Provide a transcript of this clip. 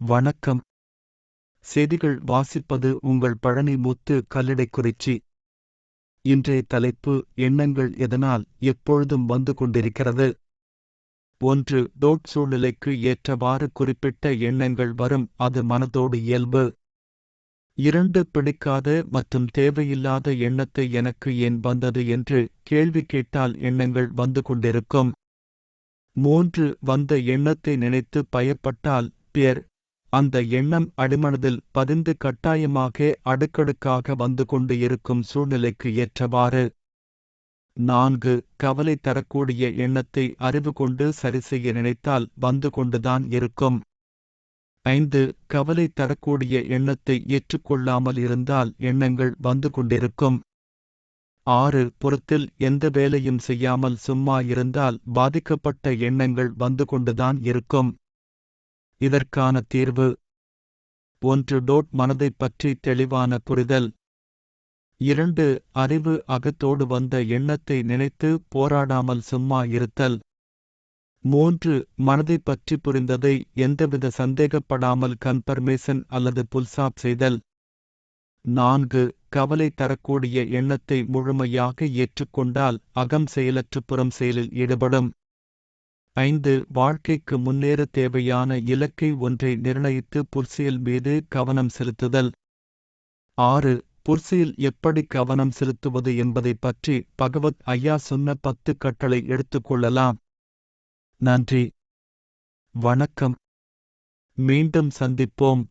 வணக்கம். செய்திகள் வாசிப்பது உங்கள் பழனி முத்து கல்லிடைக்குறிச்சி. இன்றைய தலைப்பு எண்ணங்கள் எதனால் எப்பொழுதும் வந்து கொண்டிருக்கிறது? ஒன்று டோட் சூழ்நிலைக்கு ஏற்றவாறு குறிப்பிட்ட எண்ணங்கள் வரும் அது மனதோடு இயல்பு. இரண்டு பிடிக்காத மற்றும் தேவையில்லாத எண்ணத்தை எனக்கு ஏன் வந்தது என்று கேள்வி கேட்டால் எண்ணங்கள் வந்து கொண்டிருக்கும். மூன்று வந்த எண்ணத்தை நினைத்து பயப்பட்டால் பேர் அந்த எண்ணம் அடிமனதில் பதிந்து கட்டாயமாக அடுக்கடுக்காக வந்து கொண்டு இருக்கும் சூழ்நிலைக்கு ஏற்றவாறு. நான்கு கவலை தரக்கூடிய எண்ணத்தை அறிவு கொண்டு சரிசெய்ய நினைத்தால் வந்து கொண்டுதான் இருக்கும். ஐந்து கவலை தரக்கூடிய எண்ணத்தை ஏற்றுக்கொள்ளாமல் இருந்தால் எண்ணங்கள் வந்து கொண்டிருக்கும். ஆறு புறத்தில் எந்த வேலையும் செய்யாமல் சும்மா இருந்தால் பாதிக்கப்பட்ட எண்ணங்கள் வந்து கொண்டுதான் இருக்கும். இதற்கான தீர்வு. ஒன்று டோட் மனதைப் பற்றி தெளிவான புரிதல். இரண்டு அறிவு அகத்தோடு வந்த எண்ணத்தை நினைத்து போராடாமல் சும்மா இருத்தல். மூன்று மனதைப் பற்றி புரிந்ததை எந்தவித சந்தேகப்படாமல் கன்பர்மேசன் அல்லது புல்சாப் செய்தல். நான்கு கவலை தரக்கூடிய எண்ணத்தை முழுமையாக ஏற்றுக்கொண்டால் அகம் செயலற்று புறம் செயலில் ஈடுபடும். ஐந்து வாழ்க்கைக்கு முன்னேற தேவையான இலக்கை ஒன்றை நிர்ணயித்து புற்செயல் மீது கவனம் செலுத்துதல். ஆறு புற்செயல் எப்படி கவனம் செலுத்துவது என்பதை பற்றி பகவத் ஐயா சொன்ன பத்து கட்டளை எடுத்துக்கொள்ளலாம் நன்றி. வணக்கம். மீண்டும் சந்திப்போம்.